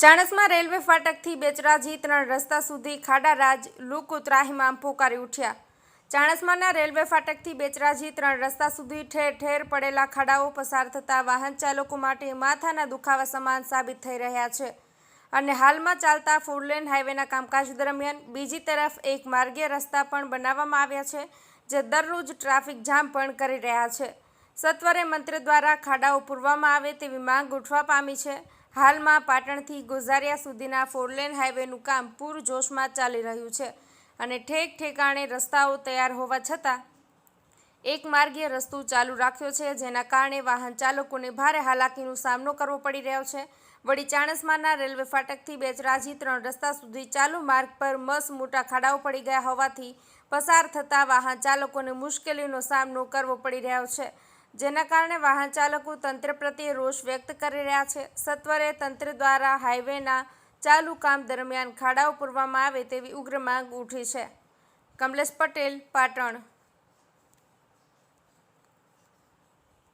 ચાણસમાં railway ફાટકથી બેચરાજી ત્રણ રસ્તા સુધી ખાડા રાજ લોકો ત્રાહિમામ પોકારી ઉઠ્યા. ચાણસમાના રેલવે ફાટકથી બેચરાજી ત્રણ રસ્તા સુધી ઠેર ઠેર પડેલા ખાડાઓ પસાર થતા વાહન ચાલકો માટે માથાના દુખાવા સમાન સાબિત થઈ રહ્યા છે. અને હાલમાં ચાલતા ફોરલેન હાઈવેના કામકાજ દરમિયાન બીજી તરફ એક માર્ગીય રસ્તા પણ બનાવવામાં આવ્યા છે, જે દરરોજ ટ્રાફિક જામ પણ કરી રહ્યા છે. સત્વરે મંત્ર દ્વારા ખાડાઓ પૂરવામાં આવે તેવી માંગ ઉઠવા પામી છે. હાલમાં પાટણથી ગોઝારિયા સુધીના ફોરલેન હાઈવેનું કામ પૂરજોશમાં ચાલી રહ્યું છે અને ઠેક ઠેકાણે રસ્તાઓ તૈયાર હોવા છતાં એક માર્ગીય રસ્તો ચાલુ રાખ્યો છે, જેના કારણે વાહન ચાલકોને ભારે હાલાકીનો સામનો કરવો પડી રહ્યો છે. વળી ચાણસમાના રેલવે ફાટકથી બેચરાજી ત્રણ રસ્તા સુધી ચાલુ માર્ગ પર મસ મોટા ખાડાઓ પડી ગયા હોવાથી પસાર થતા વાહન ચાલકોને મુશ્કેલીનો સામનો કરવો પડી રહ્યો છે. જેના કારણે વાહન ચાલકો તંત્ર પ્રત્યે રોષ વ્યક્ત કરી રહ્યા છે. સત્વરે તંત્ર દ્વારા હાઈવેના ચાલુ કામ દરમિયાન ખાડાઓ પૂરવામાં આવે તેવી ઉગ્ર માંગ ઉઠી છે. કમલેશ પટેલ, પાટણ.